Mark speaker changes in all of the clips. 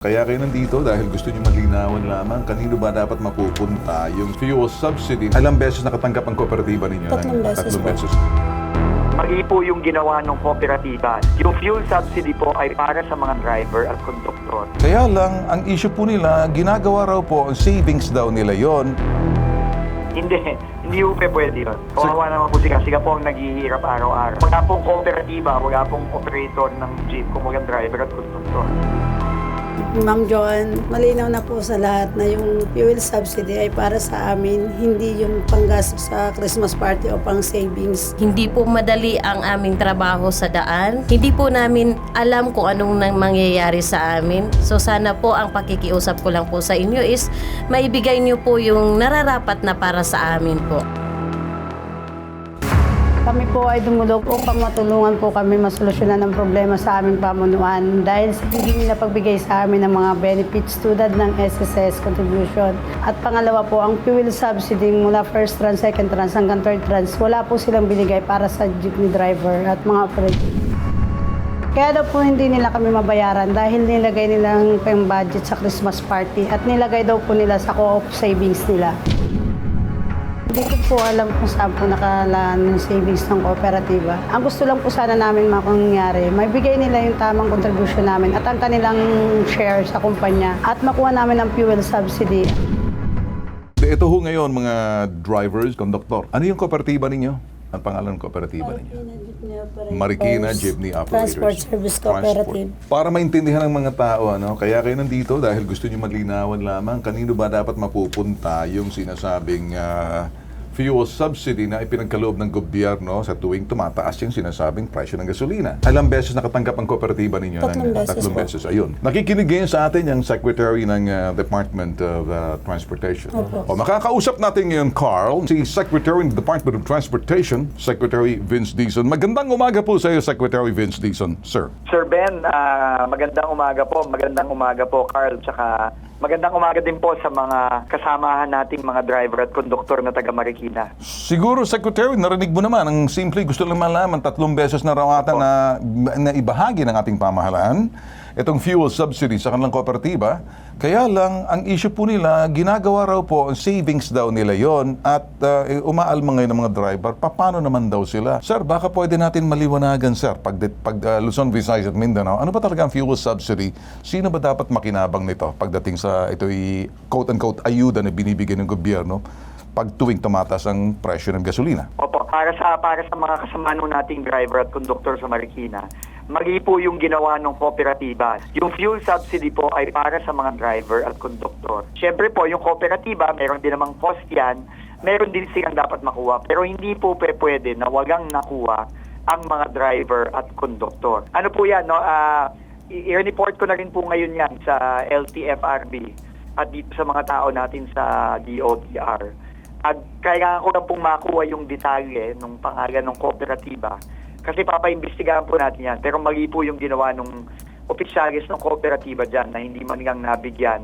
Speaker 1: Kaya kayo nandito dahil gusto nyo malinawan lamang kanino ba dapat mapupunta yung fuel subsidy. Ilang beses nakatanggap ang kooperatiba ninyo?
Speaker 2: Tatlong
Speaker 1: ng-
Speaker 2: beses
Speaker 1: Tatlong
Speaker 2: po.
Speaker 1: beses.
Speaker 3: Mali po yung ginawa ng kooperatiba. Yung fuel subsidy po ay para sa mga driver at konduktor.
Speaker 1: Kaya lang, ang issue po nila, ginagawa raw po, ang savings daw nila yon.
Speaker 3: Hindi, hindi po pe pwede yun. Kawawa naman po sila. Sila po ang naghihirap araw-araw. Wala pong kooperatiba, wala pong operator ng jeep, kumagang driver at konduktor.
Speaker 2: Ma'am Joan, malinaw na po sa lahat na yung fuel subsidy ay para sa amin, hindi yung panggastos sa Christmas party o pang savings.
Speaker 4: Hindi po madali ang aming trabaho sa daan. Hindi po namin alam kung anong nang mangyayari sa amin. So sana po ang pakikiusap ko lang po sa inyo is maibigay niyo po yung nararapat na para sa amin po.
Speaker 2: Kami po ay dumulog upang matulungan po kami masolusyonan ang problema sa aming pamunuan dahil sa hindi nila pagbigay sa amin ng mga benefits tulad ng SSS contribution. At pangalawa po, ang fuel subsidy mula first trans, second trans hanggang third trans, wala po silang binigay para sa jeepney driver at mga operator. Kaya daw po hindi nila kami mabayaran dahil nilagay nilang pang budget sa Christmas party at nilagay daw po nila sa co-op savings nila. Hindi ko po alam kung saan po nakalaan yung savings ng kooperatiba. Ang gusto lang po sana namin makangyari, may bigay nila yung tamang contribution namin at ang kanilang share sa kumpanya at makuha namin ang fuel subsidy.
Speaker 1: Ito ho ngayon, mga drivers, konduktor. Ano yung kooperatiba ninyo? Ang pangalan ng kooperatiba ninyo? Marikina Jeepney Operators.
Speaker 2: Transport Service Cooperative.
Speaker 1: Transport. Para maintindihan ng mga tao, ano, kaya kayo nandito dahil gusto nyo malinawan lamang kanino ba dapat mapupunta yung sinasabing ah, fuel subsidy na ipinagkaloob ng gobyerno sa tuwing tumataas yung sinasabing presyo ng gasolina. Ilang beses nakatanggap ang kooperatiba ninyo?
Speaker 2: Tatlong
Speaker 1: ng,
Speaker 2: beses
Speaker 1: tatlong
Speaker 2: po.
Speaker 1: beses. Ayun. Nakikinig ngayon sa atin yung Secretary ng ah, Department of ah, Transportation. O makakausap natin ngayon, Carl, si Secretary ng Department of Transportation, Secretary Vince Dizon. Magandang umaga po sa iyo, Secretary Vince Dizon, sir.
Speaker 3: Sir Ben, ah, magandang umaga po. Magandang umaga po, Carl. Tsaka magandang umaga din po sa mga kasamahan nating mga driver at konduktor na taga Marikina.
Speaker 1: Siguro, Secretary, narinig mo naman, ang simple, gusto lang malaman, tatlong beses na rawatan na, na ibahagi ng ating pamahalaan, itong fuel subsidy sa kanilang kooperatiba. Kaya lang, ang issue po nila, ginagawa raw po, ang savings daw nila yon at uh, umaalma ngayon ng mga driver, paano naman daw sila? Sir, baka pwede natin maliwanagan, sir, pag, pag uh, Luzon, Visayas at Mindanao, ano ba talaga ang fuel subsidy? Sino ba dapat makinabang nito pagdating sa ito'y quote-unquote ayuda na binibigay ng gobyerno pag tuwing tumataas ang presyo ng gasolina.
Speaker 3: Opo, para sa para sa mga kasama nating driver at konduktor sa Marikina, mali po yung ginawa ng kooperatiba. Yung fuel subsidy po ay para sa mga driver at konduktor. Siyempre po, yung kooperatiba, meron din namang cost yan, meron din silang dapat makuha. Pero hindi po pwede na wagang nakuha ang mga driver at konduktor. Ano po yan, no? I- i-report ko na rin po ngayon yan sa LTFRB at dito sa mga tao natin sa DOTR. At kailangan ko lang pong makuha yung detalye ng pangalan ng kooperatiba kasi papaimbestigahan po natin yan. Pero mali po yung ginawa ng opisyalis ng kooperatiba dyan na hindi man lang nabigyan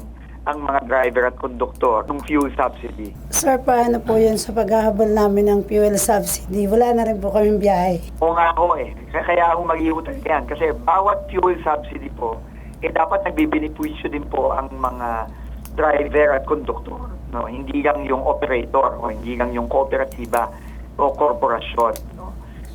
Speaker 3: ang mga driver at konduktor ng fuel subsidy.
Speaker 2: Sir, paano po yun sa paghahabol namin ng fuel subsidy? Wala na rin po kaming biyahe.
Speaker 3: Oo nga ako eh. Kaya- Kaya ako mag-iutan yan. Kasi bawat fuel subsidy po, eh dapat nagbibinipisyo din po ang mga driver at konduktor. No? Hindi lang yung operator o hindi lang yung kooperatiba o korporasyon.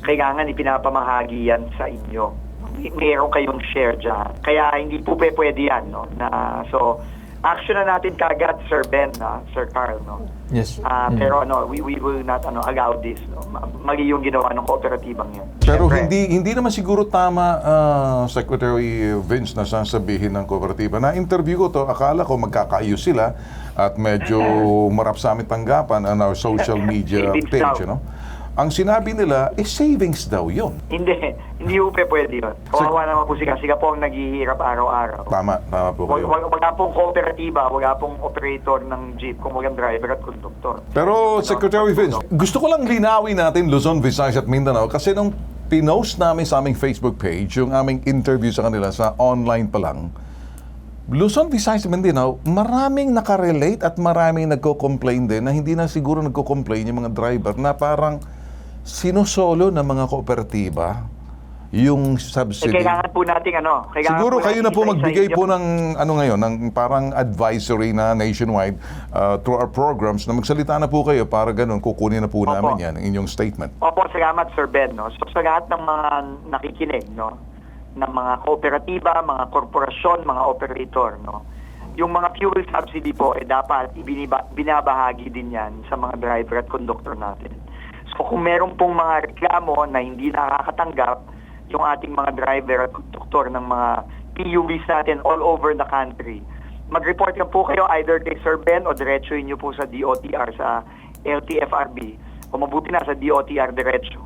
Speaker 3: Kailangan ipinapamahagi yan sa inyo. May- Meron kayong share dyan. Kaya hindi po pwede yan. No? Na, so, action na natin kagad, Sir Ben, na, Sir Carl. No?
Speaker 5: Yes.
Speaker 3: Ah, Pero ano, we, we will not ano, allow this. No? Ma- Mali yung ginawa ng kooperatibang yun.
Speaker 1: Pero
Speaker 3: Siyempre.
Speaker 1: hindi hindi naman siguro tama, ah, Secretary Vince, na sasabihin ng kooperatiba. Na-interview ko to, akala ko magkakaayos sila at medyo marap sa aming tanggapan on our social media page.
Speaker 3: daw.
Speaker 1: Ano? Ang sinabi nila, eh savings daw yon.
Speaker 3: Hindi, hindi po pe pwede yun. Kawawa naman po sila. Sila po ang naghihirap araw-araw.
Speaker 1: Tama, tama po
Speaker 3: Wag,
Speaker 1: kayo.
Speaker 3: wag, wala pong kooperatiba, wala pong operator ng jeep, kung walang driver at konduktor.
Speaker 1: Pero Secretary Vince, gusto ko lang linawin natin Luzon, Visayas at Mindanao kasi nung pinost namin sa aming Facebook page yung aming interview sa kanila sa online pa lang, Luzon, Visayas at Mindanao, maraming nakarelate at maraming nagko-complain din na hindi na siguro nagko-complain yung mga driver na parang sinosolo ng mga kooperatiba yung
Speaker 3: Eh,
Speaker 1: subsidy.
Speaker 3: kailangan po natin ano, kailangan
Speaker 1: Siguro
Speaker 3: po
Speaker 1: kayo na po magbigay po ng ano ngayon, ng parang advisory na nationwide uh, through our programs na magsalita na po kayo para ganun kukunin na po
Speaker 3: Opo.
Speaker 1: namin yan, ang inyong statement.
Speaker 3: Opo, salamat Sir Ben. No? So sa lahat ng mga nakikinig, no? ng mga kooperatiba, mga korporasyon, mga operator, no? yung mga fuel subsidy po, eh, dapat ibiniba, binabahagi din yan sa mga driver at conductor natin. So kung meron pong mga reklamo na hindi nakakatanggap yung ating mga driver at conductor ng mga PUVs natin all over the country, mag-report na po kayo either kay Sir Ben o diretsuhin nyo po sa DOTR sa LTFRB o mabuti na sa DOTR diretso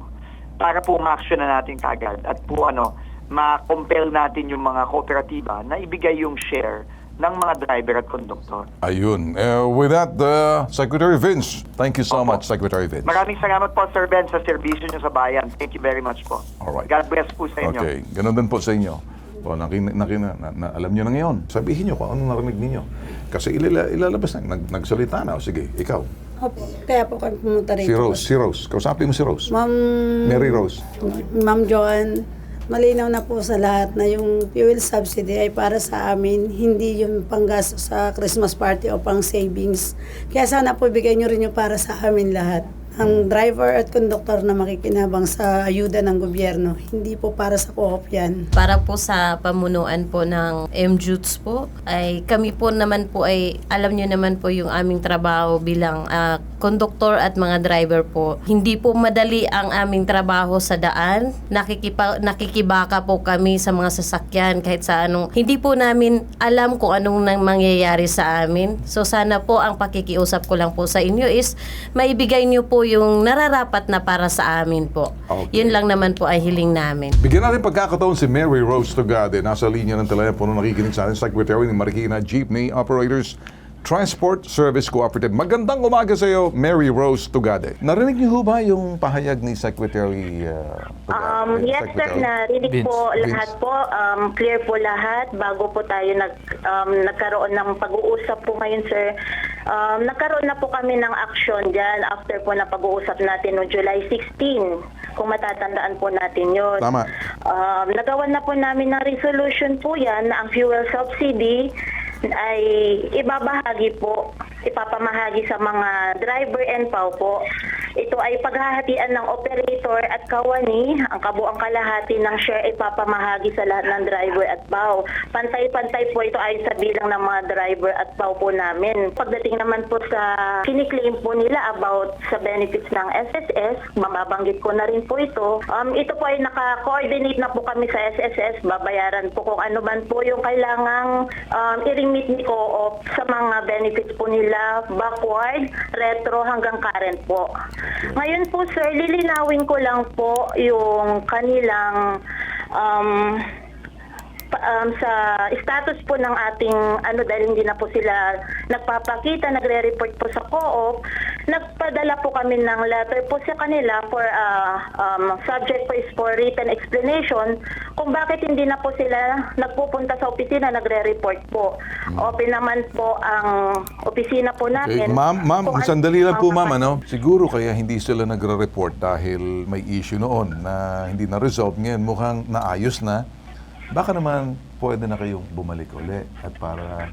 Speaker 3: para po ma-action na natin kagad at po ano, ma-compel natin yung mga kooperatiba na ibigay yung share ng mga driver at conductor.
Speaker 1: Ayun. Uh, with that, uh, Secretary Vince, thank you so
Speaker 3: Opo.
Speaker 1: much, Secretary Vince.
Speaker 3: Maraming salamat po Sir Ben sa serbisyo nyo sa bayan. Thank you very much po.
Speaker 1: Alright.
Speaker 3: God bless po sa inyo.
Speaker 1: Okay, ganun din po sa inyo. O, nakin, nakin, na, na, alam nyo na ngayon. Sabihin nyo kung anong narinig ninyo. Kasi ilala, ilalabas na, nag, nagsalita na. O, sige, ikaw.
Speaker 2: Opo, kaya po kami pumunta
Speaker 1: Si
Speaker 2: rito.
Speaker 1: Rose, si Rose. Kausapin mo si Rose.
Speaker 2: Ma'am,
Speaker 1: Mary Rose.
Speaker 2: Ma'am Joan, malinaw na po sa lahat na yung fuel subsidy ay para sa amin, hindi yung panggasto sa Christmas party o pang savings. Kaya sana po bigay nyo rin yung para sa amin lahat. Ang driver at conductor na makikinabang sa ayuda ng gobyerno, hindi po para sa co-op yan.
Speaker 4: Para po sa pamunuan po ng MJUTS po, ay kami po naman po ay, alam nyo naman po yung aming trabaho bilang konduktor at mga driver po. Hindi po madali ang aming trabaho sa daan. Nakikipa, nakikibaka po kami sa mga sasakyan kahit sa anong, hindi po namin alam kung anong nang mangyayari sa amin. So sana po ang pakikiusap ko lang po sa inyo is maibigay nyo po yung nararapat na para sa amin po.
Speaker 1: Okay.
Speaker 4: Yun lang naman po ay hiling namin.
Speaker 1: Bigyan natin pagkakataon si Mary Rose Tugade. Nasa linya ng telepono nakikinig sa atin, Secretary ni Marikina Jeepney Operators Transport Service Cooperative. Magandang umaga sa iyo, Mary Rose Tugade. Narinig niyo ba yung pahayag ni Secretary uh, Tugade?
Speaker 5: Um, yes, sir,
Speaker 1: Secretary?
Speaker 5: narinig
Speaker 6: Vince.
Speaker 5: po
Speaker 1: Vince.
Speaker 5: lahat po. Um, clear po lahat bago po tayo nag, um, nagkaroon ng pag-uusap po ngayon, sir. Um, nagkaroon na po kami ng action dyan after po na pag-uusap natin noong July 16. Kung matatandaan po natin yun.
Speaker 1: Tama.
Speaker 5: Um, nagawan na po namin ng resolution po yan na ang fuel subsidy ay ibabahagi po, ipapamahagi sa mga driver and PAW po. Ito ay paghahatian ng operator at kawani, ang kabuang kalahati ng share ipapamahagi sa lahat ng driver at PAW. Pantay-pantay po ito ay sa bilang ng mga driver at PAW po namin. Pagdating naman po sa kiniklaim po nila about sa benefits ng SSS, mababanggit ko na rin po ito. Um, ito po ay naka-coordinate na po kami sa SSS, babayaran po kung ano man po yung kailangang um, i-remit ni co-op sa mga benefits po nila backward, retro hanggang current po. Ngayon po sir, lilinawin ko lang po yung kanilang um, um, sa status po ng ating ano dahil hindi na po sila nagpapakita, nagre-report po sa co-op, nagpadala po kami ng letter po sa kanila for uh, um, subject po is for written explanation kung bakit hindi na po sila nagpupunta sa opisina, nagre-report po. Open naman po ang opisina po
Speaker 1: Okay,
Speaker 5: namin.
Speaker 1: ma'am, ma'am,
Speaker 5: Kung ano-
Speaker 1: sandali lang po, ma'am, ano? Siguro kaya hindi sila nagre-report dahil may issue noon na hindi na-resolve. Ngayon mukhang naayos na. Baka naman pwede na kayong bumalik uli at para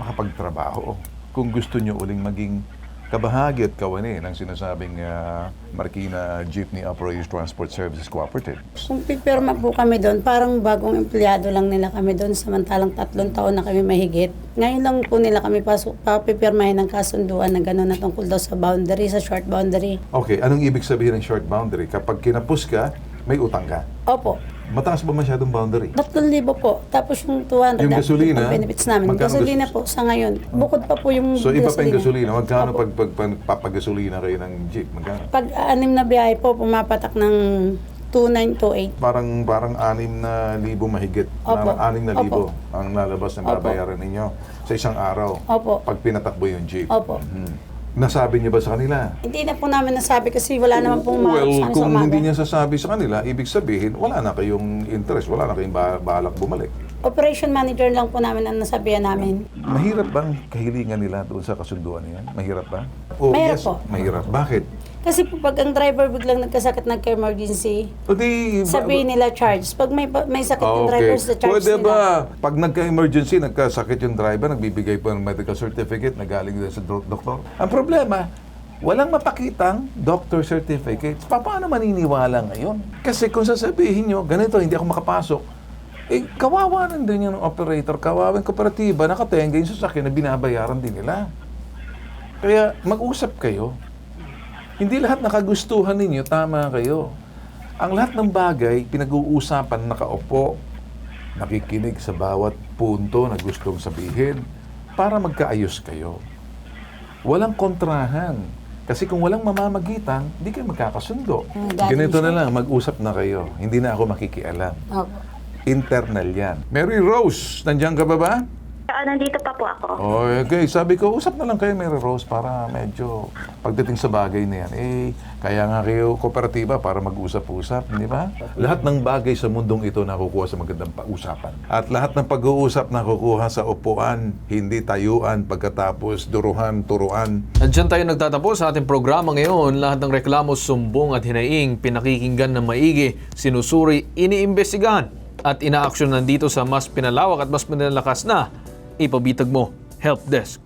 Speaker 1: makapagtrabaho. Kung gusto nyo uling maging kabahagi at kawani ng sinasabing ah, Marikina Jeepney Operators Transport Services Cooperative.
Speaker 2: Kung pipirma po kami doon, parang bagong empleyado lang nila kami doon, samantalang tatlong taon na kami mahigit. Ngayon lang po nila kami pasok, papipirmahin ng kasunduan na gano'n na tungkol daw sa boundary, sa short boundary.
Speaker 1: Okay, anong ibig sabihin ng short boundary? Kapag kinapos ka, may utang ka.
Speaker 2: Opo,
Speaker 1: Mataas ba masyadong boundary?
Speaker 2: 3,000 po. Tapos yung 200
Speaker 1: Yung gasolina,
Speaker 2: benefits namin.
Speaker 1: magkano
Speaker 2: Gasolina
Speaker 1: gas-
Speaker 2: po sa ngayon. Bukod pa po yung
Speaker 1: So iba pa yung gasolina. Magkano
Speaker 2: Opo.
Speaker 1: pag, pag, pag papagasolina kayo ng jeep? Magkano?
Speaker 2: Pag anim na biyahe po, pumapatak ng 2,928.
Speaker 1: Parang parang anim na libo mahigit.
Speaker 2: Opo.
Speaker 1: Parang anim na libo ang lalabas na
Speaker 2: Opo.
Speaker 1: babayaran ninyo sa isang araw.
Speaker 2: Opo.
Speaker 1: Pag pinatakbo yung jeep.
Speaker 2: Opo.
Speaker 1: Mhm. Nasabi niyo ba sa kanila?
Speaker 2: Hindi na po namin nasabi kasi wala naman pong mga
Speaker 1: Well,
Speaker 2: sa
Speaker 1: kung
Speaker 2: umaga.
Speaker 1: hindi niya sasabi sa kanila, ibig sabihin, wala na kayong interest, wala na kayong ba- balak bumalik.
Speaker 2: Operation manager lang po namin ang nasabihan namin.
Speaker 1: Mahirap bang kahilingan nila doon sa kasunduan niyan? Mahirap ba? Oh,
Speaker 2: Mahirap
Speaker 1: yes,
Speaker 2: po.
Speaker 1: Mahirap. Bakit?
Speaker 2: Kasi po pag ang driver biglang nagkasakit nagka-emergency,
Speaker 1: O di, ba-
Speaker 2: sabihin nila charge. Pag may may sakit
Speaker 1: Ah,
Speaker 2: yung driver, sa charge
Speaker 1: Pwede
Speaker 2: nila.
Speaker 1: ba, pag nagka-emergency, nagkasakit yung driver, nagbibigay po ng medical certificate na galing din sa do- doktor. Ang problema, walang mapakitang doctor certificate. Pa- Paano maniniwala ngayon? Kasi kung sasabihin nyo, ganito, hindi ako makapasok, eh, kawawa rin din yung operator, kawawa yung kooperatiba, nakatenga yung sasakyan na binabayaran din nila. Kaya mag-usap kayo. Hindi lahat nakagustuhan ninyo, tama kayo. Ang lahat ng bagay, pinag-uusapan nakaupo, nakikinig sa bawat punto na gustong sabihin para magkaayos kayo. Walang kontrahan. Kasi kung walang mamamagitan, hindi kayo magkakasundo.
Speaker 2: Mm,
Speaker 1: Ganito na lang, mag-usap na kayo. Hindi na ako makikialam.
Speaker 2: Opo.
Speaker 1: Internal yan. Mary Rose, nandiyan ka ba ba?
Speaker 5: Ah, nandito pa po ako.
Speaker 1: Oh, okay. Sabi ko, usap na lang kayo, Mary Rose, para medyo pagdating sa bagay na yan. Eh, kaya nga kayo kooperatiba para mag-usap-usap, di ba? Lahat ng bagay sa mundong ito nakukuha sa magandang pausapan. At lahat ng pag-uusap nakukuha sa upuan, hindi tayuan, pagkatapos duruhan, turuan.
Speaker 6: Nandiyan tayo nagtatapos sa ating programa ngayon. Lahat ng reklamo, sumbong at hinaing, pinakikinggan ng maigi, sinusuri, iniimbestigahan at inaaksyon nandito sa mas pinalawak at mas pinalakas na ipabitag mo. Help desk